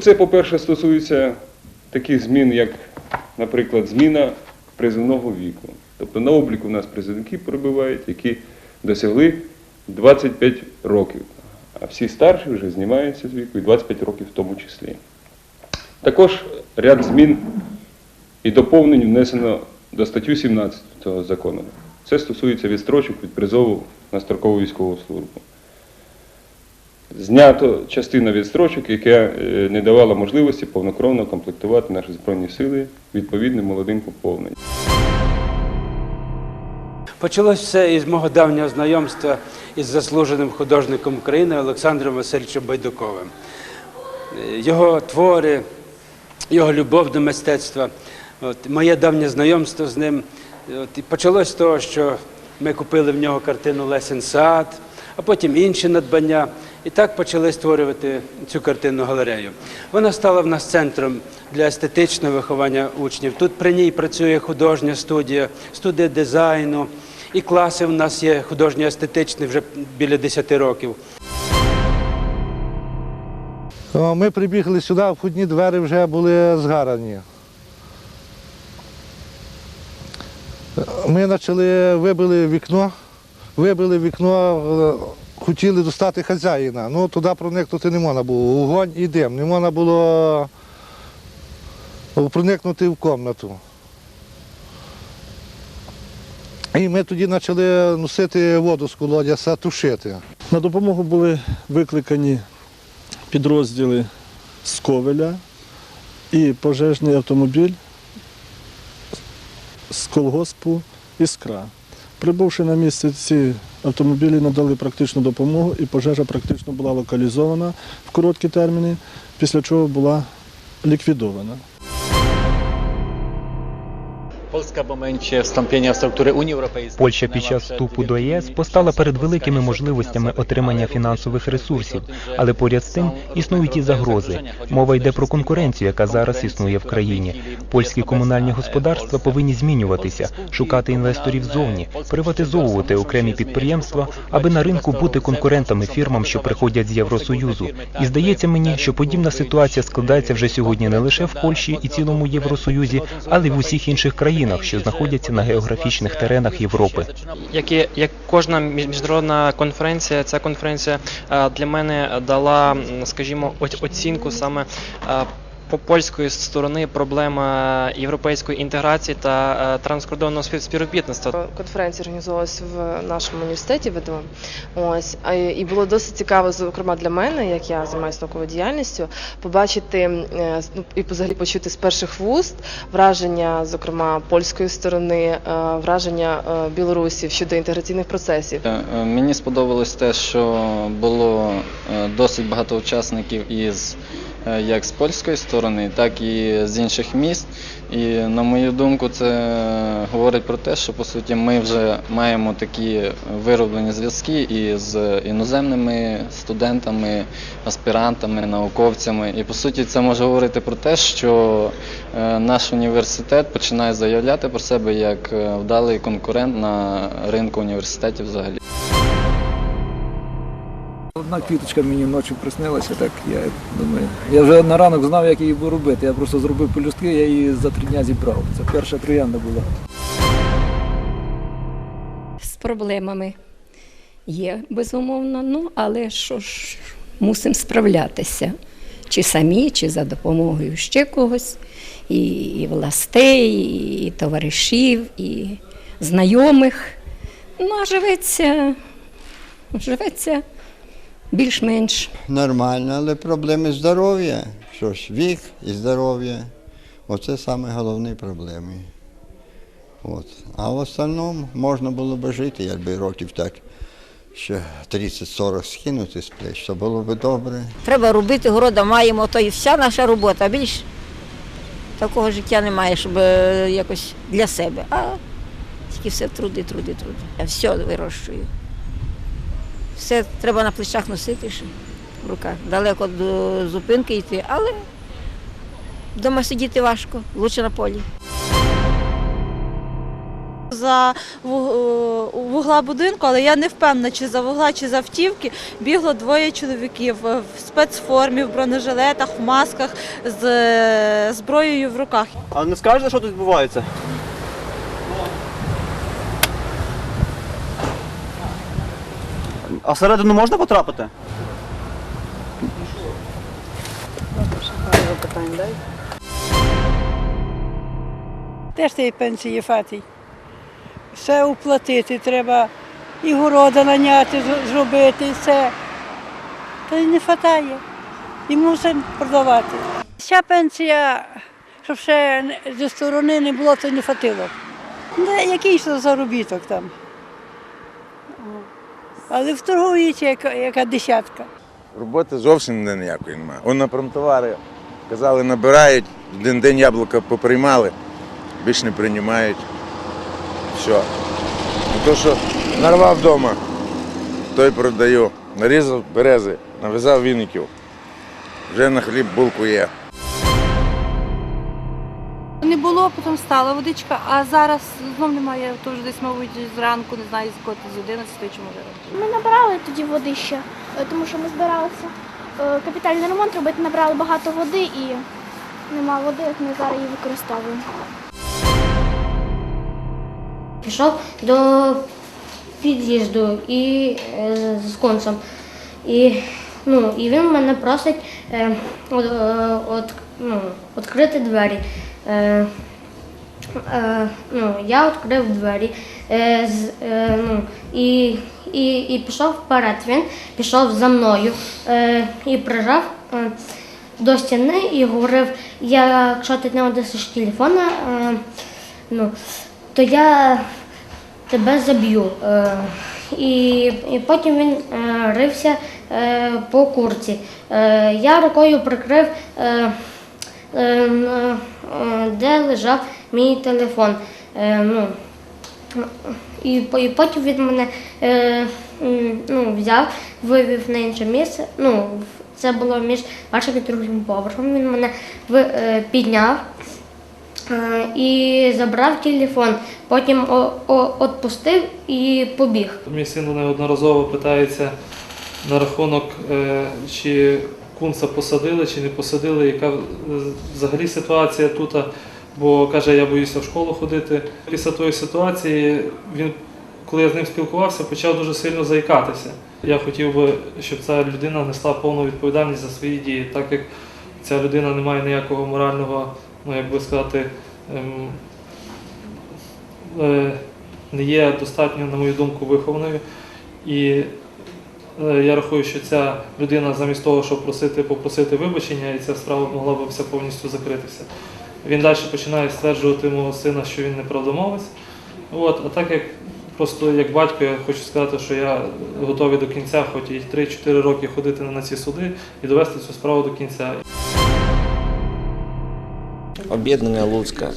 Це, по-перше, стосується таких змін, як, наприклад, зміна призовного віку. Тобто на обліку у нас призовники перебувають, які досягли 25 років, а всі старші вже знімаються з віку і 25 років в тому числі. Також ряд змін і доповнень внесено до статтю 17 цього закону. Це стосується відстрочок від призову на строкову військову службу. Знято частина відстрочок, яка е, не давала можливості повнокровно комплектувати наші Збройні сили відповідним молодим поповненням. Почалось все із мого давнього знайомства із заслуженим художником України Олександром Васильовичем Байдуковим. Його твори, його любов до мистецтва, от, моє давнє знайомство з ним. От, і почалось з того, що ми купили в нього картину Лесен Сад, а потім інші надбання. І так почали створювати цю картинну галерею. Вона стала в нас центром для естетичного виховання учнів. Тут при ній працює художня студія, студія дизайну. І класи в нас є художньо-естетичні вже біля 10 років. Ми прибігли сюди, входні двері вже були згарані. Ми почали, вибили вікно, вибили вікно, е, хотіли достати хазяїна. Ну, туди проникнути не можна було. Вогонь і дим. Не можна було проникнути в кімнату. І ми тоді почали носити воду з колодязя, тушити. На допомогу були викликані підрозділи з Ковеля і пожежний автомобіль з колгоспу Іскра. Прибувши на місце, ці автомобілі надали практичну допомогу і пожежа практично була локалізована в короткі терміни, після чого була ліквідована. Польща під час вступу до ЄС постала перед великими можливостями отримання фінансових ресурсів, але поряд з тим існують і загрози. Мова йде про конкуренцію, яка зараз існує в країні. Польські комунальні господарства повинні змінюватися, шукати інвесторів ззовні, приватизовувати окремі підприємства, аби на ринку бути конкурентами фірмам, що приходять з Євросоюзу. І здається мені, що подібна ситуація складається вже сьогодні не лише в Польщі і цілому Євросоюзі, але й в усіх інших країнах, що знаходяться на географічних теренах Європи. як і як кожна міжнародна конференція, ця конференція е, для мене дала, скажімо, оцінку саме. По польської сторони проблема європейської інтеграції та е, транскордонного спів- співробітництва. конференція організовувалась в нашому університеті ВДО. Ось а, і було досить цікаво, зокрема для мене, як я займаюся науковою діяльністю, побачити е, ну, і взагалі почути з перших вуст враження, зокрема польської сторони, е, враження е, білорусів щодо інтеграційних процесів. Мені сподобалось те, що було досить багато учасників із як з польської сторони, так і з інших міст. І на мою думку, це говорить про те, що по суті ми вже маємо такі вироблені зв'язки із іноземними студентами, аспірантами, науковцями. І по суті, це може говорити про те, що е, наш університет починає заявляти про себе як е, вдалий конкурент на ринку університетів взагалі. Одна квіточка мені вночі приснилася, так я думаю. Я вже на ранок знав, як її робити. Я просто зробив пелюстки, я її за три дня зібрав. Це перша троянда була. з проблемами є, безумовно, ну але що ж, мусимо справлятися. Чи самі, чи за допомогою ще когось, і, і властей, і товаришів, і знайомих. Ну, а живеться, живеться більш-менш. Нормально, але проблеми здоров'я. Що ж, вік і здоров'я. Оце саме головні проблеми. От. А в остальному можна було б жити, якби років так ще 30-40 скинути з плеч, то було б добре. Треба робити, города маємо, то і вся наша робота. Більш такого життя немає, щоб е, якось для себе. А тільки все труди, труди, труди. Я все вирощую. Все треба на плечах носити ще в руках. Далеко до зупинки йти, але вдома сидіти важко, лучше на полі. За е, вугла будинку, але я не впевнена, чи за вугла, чи за автівки бігло двоє чоловіків в спецформі, в бронежилетах, в масках з е, зброєю в руках. А не скажете, що тут відбувається? А всередину можна потрапити? Теж тієї пенсії фатій. Все уплатити треба, і города наняти, зробити, і все. Та й не хватає. І мусимо продавати. Ця пенсія, щоб ще зі сторони не було, то не хватило. Ну, який заробіток там. Але в торговиці яка, яка десятка. Роботи зовсім ніде ніякої немає. Он на промтовари казали, набирають, один день яблука поприймали, більше не приймають. Все. То, що нарвав вдома, то й продаю. Нарізав берези, нав'язав віників. Вже на хліб булку є. Було, потім стала водичка, а зараз знов немає, то вже десь, мабуть, зранку, не знаю, з якого з 11 чи може. Ми набрали тоді води ще, е, тому що ми збиралися е, капітальний ремонт робити, набрали багато води і нема води, от ми зараз її використовуємо. Пішов до під'їзду і е, з концем. І, ну, і він мене просить е, от, е, от, ну, відкрити двері. Е, е, ну, я відкрив двері е, з, е, ну, і, і, і пішов вперед. Він пішов за мною е, і прижав е, до стіни і говорив, якщо ти не одесиш телефона, е, ну, то я тебе заб'ю. Е, і, і потім він е, рився е, по курці. Е, я рукою прикрив, де лежав мій телефон. Ну, і, потім він мене ну, взяв, вивів на інше місце. Ну, це було між першим і другим поверхом. Він мене е, підняв і забрав телефон. Потім відпустив і побіг. Мій син неодноразово питається на рахунок, е, чи кунца посадили, чи не посадили, яка е, взагалі ситуація тут. Бо каже, я боюся в школу ходити. Після тої ситуації він, коли я з ним спілкувався, почав дуже сильно заїкатися. Я хотів би, щоб ця людина несла повну відповідальність за свої дії, так як ця людина не має ніякого морального, ну як би сказати, ем, е, не є достатньо, на мою думку, вихованою. І е, я рахую, що ця людина замість того, щоб просити, попросити вибачення, і ця справа могла б вся повністю закритися. Він далі починає стверджувати мого сина, що він неправдомовець. От, а так як просто як батько, я хочу сказати, що я готовий до кінця, хоч і 3-4 роки ходити на ці суди і довести цю справу до кінця. Об'єднання Луцька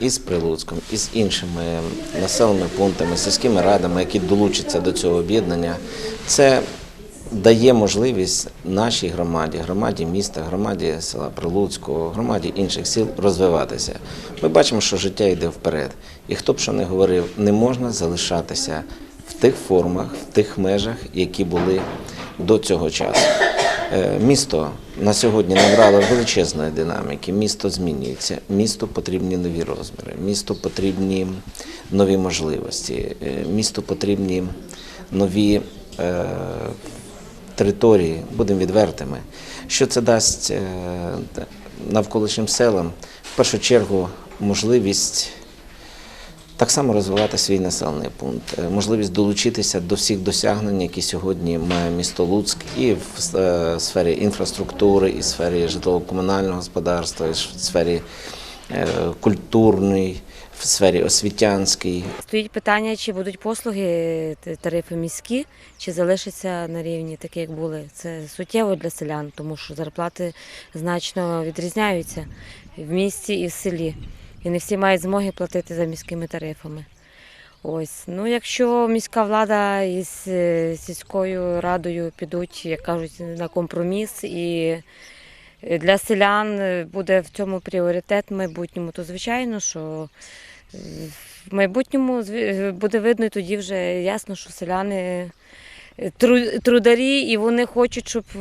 із Прилуцьком, і з іншими населеними пунктами, сільськими радами, які долучаться до цього об'єднання, це дає можливість нашій громаді, громаді міста, громаді села Прилуцького, громаді інших сіл розвиватися. Ми бачимо, що життя йде вперед. І хто б що не говорив, не можна залишатися в тих формах, в тих межах, які були до цього часу. Е, Місто на сьогодні набрало величезної динаміки. Місто змінюється, місту потрібні нові розміри, місту потрібні нові можливості, е, місту потрібні нові е, території, будемо відвертими. Що це дасть е, навколишнім селам? В першу чергу можливість так само розвивати свій населений пункт, Е, можливість долучитися до всіх досягнень, які сьогодні має місто Луцьк, і в е, сфері інфраструктури, і в сфері житлово-комунального господарства, і в сфері е, культурної, в сфері освітянській. Стоїть питання, чи будуть послуги тарифи міські, чи залишаться на рівні, такі як були. Це суттєво для селян, тому що зарплати значно відрізняються в місті і в селі. І не всі мають змоги платити за міськими тарифами. Ось, ну якщо міська влада із е, сільською радою підуть, як кажуть, на компроміс і для селян буде в цьому пріоритет в майбутньому, то звичайно, що В майбутньому буде видно, і тоді вже ясно, що селяни е, трударі, і вони хочуть, щоб е,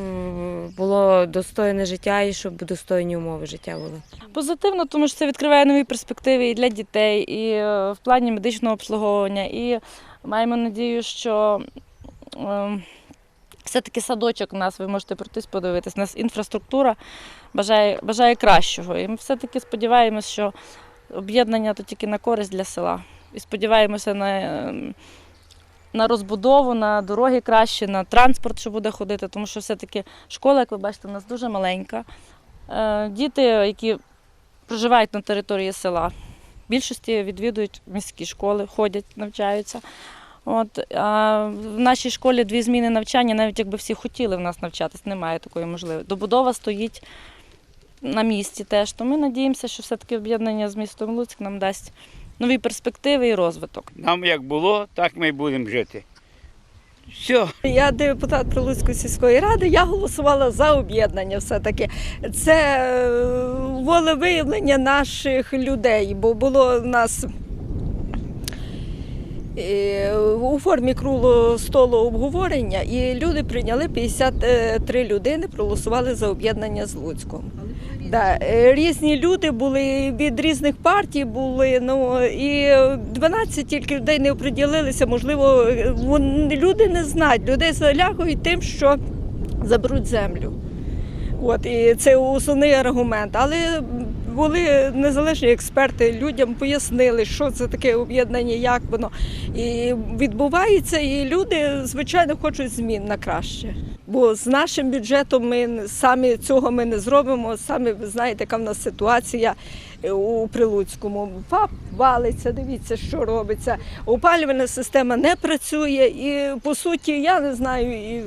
було достойне життя і щоб достойні умови життя були. Позитивно, тому що це відкриває нові перспективи і для дітей, і е, в плані медичного обслуговування. І маємо надію, що е, все-таки садочок у нас, ви можете пройтись подивитись, у нас інфраструктура бажає, бажає кращого. І ми все-таки сподіваємося, що об'єднання то тільки на користь для села. І сподіваємося на, е, на розбудову, на дороги краще, на транспорт, що буде ходити, тому що все-таки школа, як ви бачите, у нас дуже маленька. Е, Діти, які проживають на території села, в більшості відвідують міські школи, ходять, навчаються. От, а в нашій школі дві зміни навчання, навіть якби всі хотіли в нас навчатись, немає такої можливості. Добудова стоїть на місці теж. То ми надіємося, що все-таки об'єднання з містом Луцьк нам дасть нові перспективи і розвиток. Нам як було, так ми й будемо жити. Все. Я депутат Прилуцької сільської ради, я голосувала за об'єднання все-таки. Це е, волевиявлення наших людей, бо було в нас е, у формі круглого столу обговорення, і люди прийняли 53 людини, проголосували за об'єднання з Луцьком. Да, е, різні люди були від різних партій були. Ну і 12 тільки людей не оприділилися. Можливо, е, вон- люди не знають. Людей залякують тим, що заберуть землю. От і це основний аргумент. Але були незалежні експерти, людям пояснили, що це таке об'єднання, як воно і відбувається. І люди, звичайно, хочуть змін на краще. Бо з нашим бюджетом ми самі цього ми не зробимо. Самі ви знаєте, яка в нас ситуація е, у Прилуцькому. ФАП валиться, дивіться, що робиться. Опалювальна система не працює, і по суті, я не знаю. І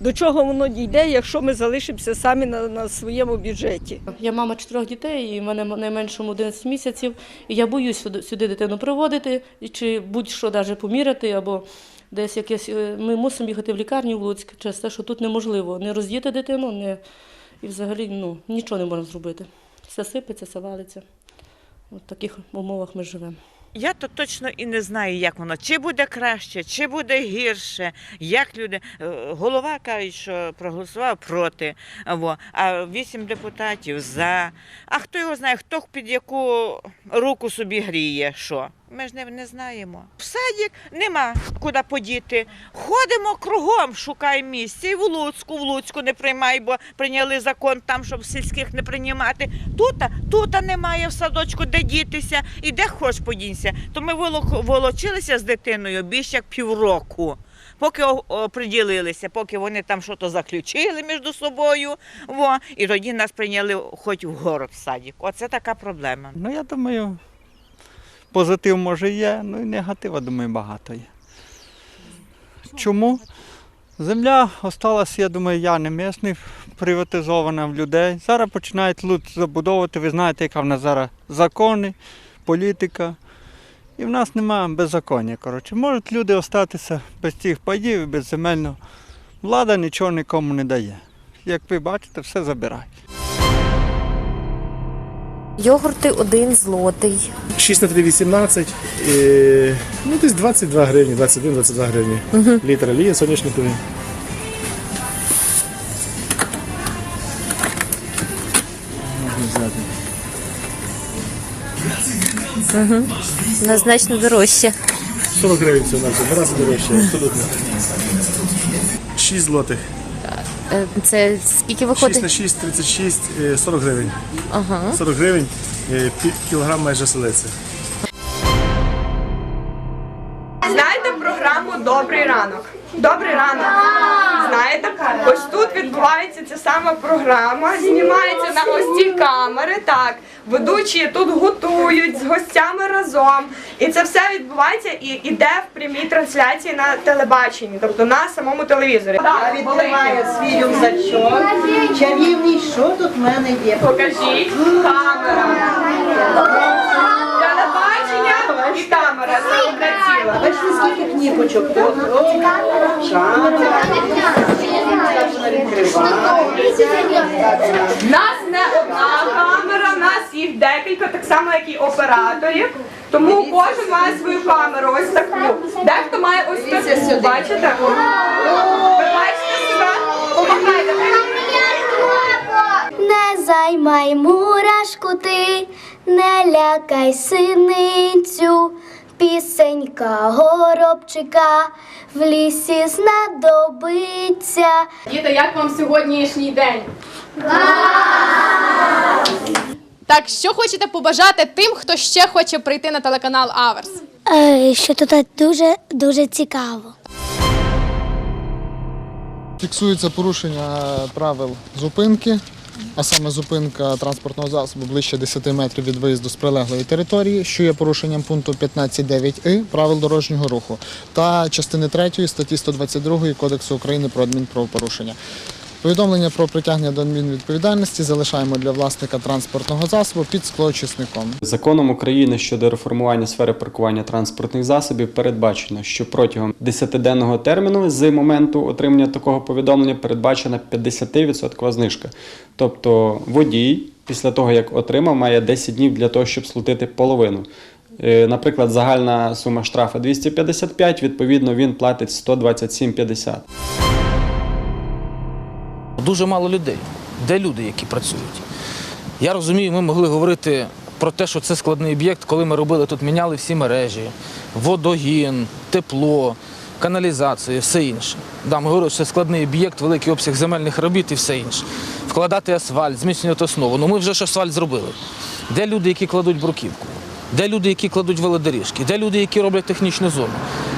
до чого воно дійде, якщо ми залишимося самі на, на своєму бюджеті. Я мама чотирьох дітей, і в мене найменшому 11 місяців. І я боюсь сюди, дитину проводити, чи будь-що навіть поміряти, або десь якесь. е, Ми мусимо їхати в лікарню в Луцьк через те, що тут неможливо не роздіти дитину, не, і взагалі ну, нічого не можна зробити. Все сипеться, все валиться. В таких умовах ми живемо. Я то точно і не знаю, як воно, чи буде краще, чи буде гірше, як люди. Е, Голова каже, що проголосував проти, а вісім депутатів за. А хто його знає, хто під яку руку собі гріє, що? Ми ж не, не знаємо. В садік нема куди подіти. Ходимо кругом, шукаємо місце. І в Луцьку, в Луцьку не приймай, бо прийняли закон там, щоб сільських не приймати. Тута, тута немає в садочку, де дітися, і де хоч подінься. То ми волочилися з дитиною більше як півроку. Поки оприділилися, поки вони там щось заключили між собою, во, і тоді нас прийняли хоч в город в садик. Оце така проблема. Ну, я думаю, позитив може є, ну і негатива, думаю, багато є. Чому? Земля осталась, я думаю, я не місний, приватизована в людей. Зараз починають тут забудовувати, ви знаєте, яка в нас зараз закони, політика. І в нас немає беззаконня. Коротше. Можуть люди остатися без цих паїв без земельного. Влада нічого нікому не дає. Як ви бачите, все забирають. Йогурти один злотий. 6 на 3 18, е, ну десь 22 гривні, 21-22 гривні. Мгм. Літр олії взяти. Угу. На значно дорожче. 40 гривень це у нас, в два рази дорожче, абсолютно. 6 злотих. Е, Це скільки 6 виходить? на 6, 36, е, 40 гривень. Ага. 40 гривень, е, кілограм майже селиці. Знаєте програму Добрий ранок? Добрий ранок. Ось тут відбувається ця сама програма, знімається на ці камери. Так, ведучі тут готують з гостями разом. І це все відбувається і іде в прямій трансляції на телебаченні, тобто на самому телевізорі. Я відкриваю свій рюкзачок. Чарівний, що тут в мене є? Покажіть камера. І камера. Це одне. Бачите, скільки кніпочок? Камера. Нас не одна камера, у нас їх декілька, так само як і операторів. Тому кожен має свою камеру, ось таку. Дехто має ось таку, бачите? Ви бачите себе? Помагайте. Не займай мурашку ти, не лякай синицю, пісенька горобчика в лісі знадобиться. Діти, як вам сьогоднішній день? Так, що хочете побажати тим, хто ще хоче прийти на телеканал Аверс? Е, Що тут дуже дуже цікаво. Фіксується порушення правил зупинки, а саме зупинка транспортного засобу ближче 10 метрів від виїзду з прилеглої території, що є порушенням пункту 15.9и правил дорожнього руху та частини 3 статті 122 Кодексу України про адмінправопорушення. Повідомлення про притягнення до адмінвідповідальності залишаємо для власника транспортного засобу під склоочисником. Законом України щодо реформування сфери паркування транспортних засобів передбачено, що протягом 10-денного терміну з моменту отримання такого повідомлення передбачена 50% знижка. Тобто водій після того, як отримав, має 10 днів для того, щоб сплатити половину. Е, Наприклад, загальна сума штрафу 255, відповідно, він платить 127,50. Дуже мало людей. Де люди, які працюють? Я розумію, ми могли говорити про те, що це складний об'єкт, коли ми робили тут, міняли всі мережі, водогін, тепло, каналізацію, все інше. Да, ми говорили, що це складний об'єкт, великий обсяг земельних робіт і все інше. Вкладати асфальт, зміцнювати основу. Ну ми вже ж асфальт зробили. Де люди, які кладуть бруківку? Де люди, які кладуть велодоріжки? Де люди, які роблять технічну зону?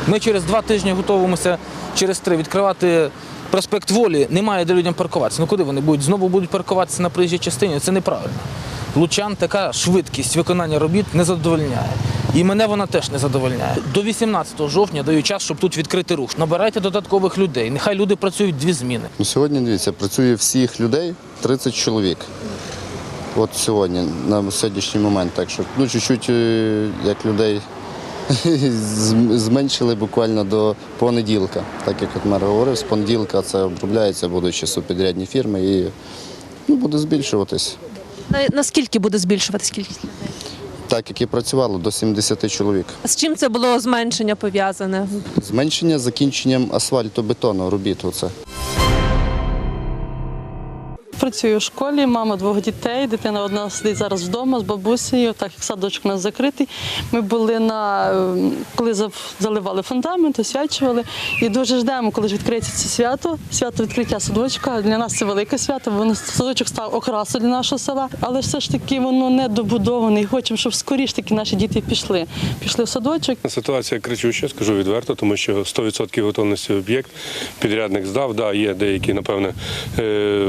Ми через два тижні готуємося через три відкривати проспект Волі. Немає де людям паркуватися. Ну куди вони будуть? Знову будуть паркуватися на проїжджій частині. Це неправильно. Лучан така швидкість виконання робіт не задовольняє. І мене вона теж не задовольняє. До 18 жовтня даю час, щоб тут відкрити рух. Набирайте додаткових людей. Нехай люди працюють дві зміни. Ну, Сьогодні дивіться, працює всіх людей 30 чоловік. От сьогодні, на сьогоднішній момент. Так що ну, чуть-чуть е, як людей зменшили буквально до понеділка. Так як от мер говорив, з понеділка це обробляється, будуть ще субпідрядні фірми і ну, буде збільшуватись. Наскільки буде збільшуватись кількість людей? Так, як і працювало, до 70 чоловік. З чим це було зменшення пов'язане? Зменшення закінченням асфальтобетону робіт. Оце. Працюю в школі, мама двох дітей. Дитина одна сидить зараз вдома з бабусею, так як садочок у нас закритий. Ми були на ем, коли заливали фундамент, освячували. І дуже ждемо, коли ж відкриється це свято. Свято відкриття садочка. Для нас це велике свято. Воно садочок став окрасою для нашого села, але все ж таки воно не добудоване. І хочемо, щоб скоріш таки наші діти пішли. Пішли в садочок. Ситуація кричуща, скажу відверто, тому що 100% готовності об'єкт підрядник здав. Да, є деякі, напевне, е,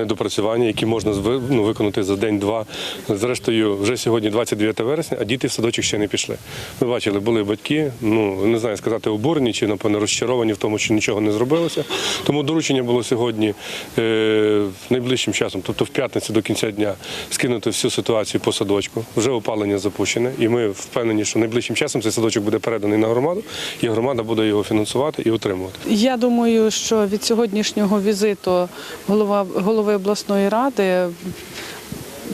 недопрацювання, які можна ну, виконати за день-два. Зрештою, вже сьогодні 29 вересня, а діти в садочок ще не пішли. Ви бачили, були батьки, ну не знаю сказати, обурені чи напевно розчаровані в тому, що нічого не зробилося. Тому доручення було сьогодні е, найближчим часом, тобто в п'ятницю до кінця дня, скинути всю ситуацію по садочку. Вже опалення запущене, і ми впевнені, що найближчим часом цей садочок буде переданий на громаду, і громада буде його фінансувати і утримувати. Я думаю, що від сьогоднішнього візиту голова, голови обласної ради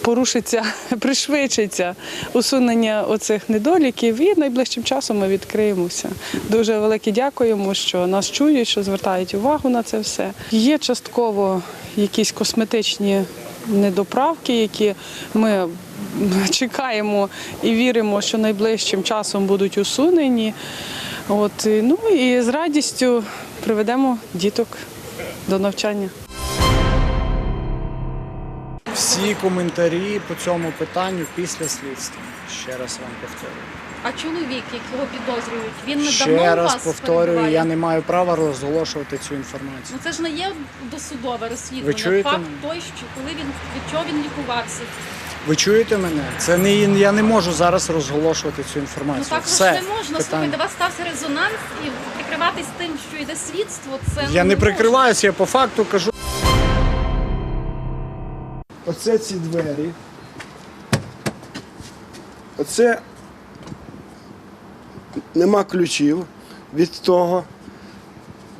порушиться, пришвидшиться усунення оцих недоліків і найближчим часом ми відкриємося. Дуже велике дякуємо, що нас чують, що звертають увагу на це все. Є частково якісь косметичні недоправки, які ми чекаємо і віримо, що найближчим часом будуть усунені. От, ну і з радістю приведемо діток до навчання. Всі коментарі по цьому питанню після слідства. Ще раз вам повторюю. А чоловік, якого підозрюють, він недавно Ще у раз вас повторюю, перебуває? я не маю права розголошувати цю інформацію. Ну це ж не є досудове розслідування. Ви чуєте Факт мене? той, що коли він від чого він лікувався. Ви чуєте мене? Це не я не можу зараз розголошувати цю інформацію. Ну так Все, ж не можна. питання. Слухайте, у вас стався резонанс і прикриватись тим, що йде слідство. Це Я ну, не можна. прикриваюся, я по факту кажу. Оце ці двері. Оце нема ключів від того,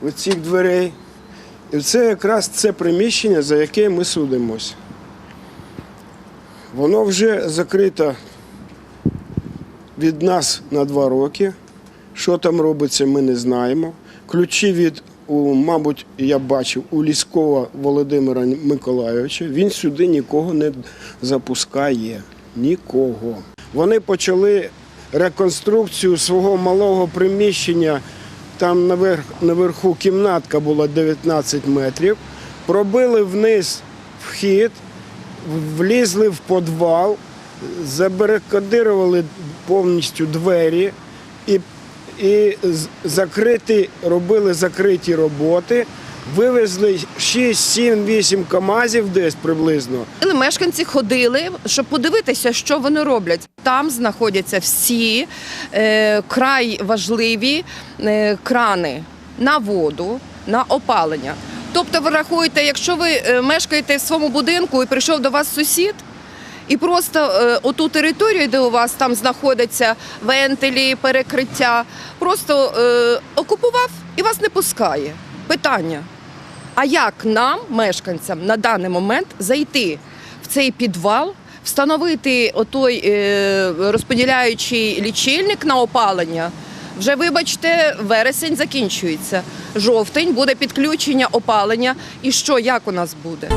від цих дверей. І це якраз це приміщення, за яке ми судимось. Воно вже закрито від нас на два роки. Що там робиться, ми не знаємо. Ключі від, у, мабуть, я бачив у Ліськова Володимира Миколайовича. Він сюди нікого не запускає. Нікого. Вони почали реконструкцію свого малого приміщення. Там наверх, наверху кімнатка була 19 метрів. Пробили вниз вхід, влізли в підвал, забарикадирували повністю двері і, і закриті, робили закриті роботи, вивезли 6, 7, 8 КАМАЗів десь приблизно. Мешканці ходили, щоб подивитися, що вони роблять. Там знаходяться всі е, край важливі е, крани на воду, на опалення. Тобто, ви рахуєте, якщо ви е, мешкаєте в своєму будинку і прийшов до вас сусід, і просто е, оту територію, де у вас там знаходяться вентилі, перекриття, просто е, окупував і вас не пускає. Питання. А як нам, мешканцям, на даний момент зайти в цей підвал, встановити отой е, розподіляючий лічильник на опалення? Вже вибачте, вересень закінчується. Жовтень буде підключення опалення. І що, як у нас буде?